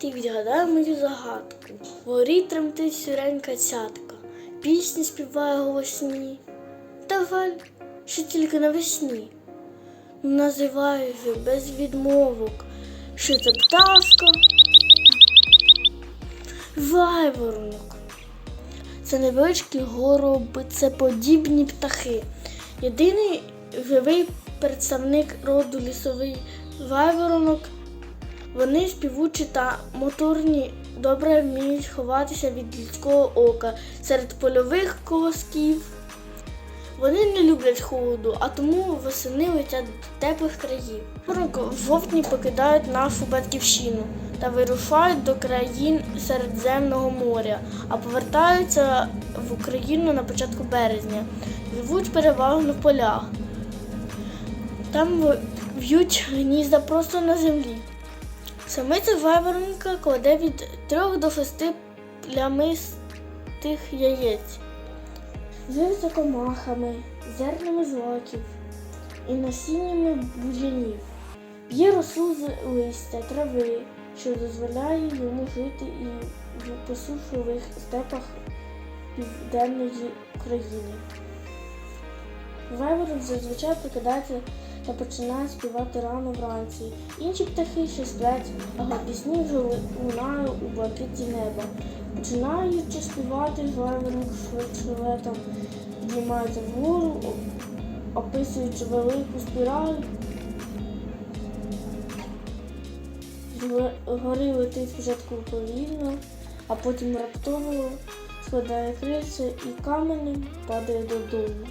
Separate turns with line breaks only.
Ти відгадай мою загадку. Вгорі тремтить сіренька цятка, пісні співає голосні. Давай, що тільки навесні. Називаю її без відмовок, що це пташка. Вайворонок. Це невеличкі горобицеподібні птахи. Єдиний живий представник роду лісовий вайворонок. Вони співучі та моторні, добре вміють ховатися від людського ока серед польових колосків. Вони не люблять холоду, а тому восени летять до теплих країв. Вайворонок в жовтні покидають нашу батьківщину та вирушають до країн Середземного моря, а повертаються в Україну на початку березня. Живуть переважно в полях. Там в'ють гнізда просто на землі. Самиця вайворонка кладе від 3 до 6 плямистих яєць. Живиться комахами, зернами злаків і насіннями бур'янів. П'є росу з листя, трави, що дозволяє йому жити і в посушливих степах південної України. Вайворон зазвичай прикидається та починає співати рано вранці. Інші птахи ще сплять, а пісні вже лунають у блакиті неба. Починаючи співати, вайворон швидше летом піднімається вгору, описуючи велику спіраль. Гори летить спочатку повільно, а потім раптово складає крильця і каменем падає додому.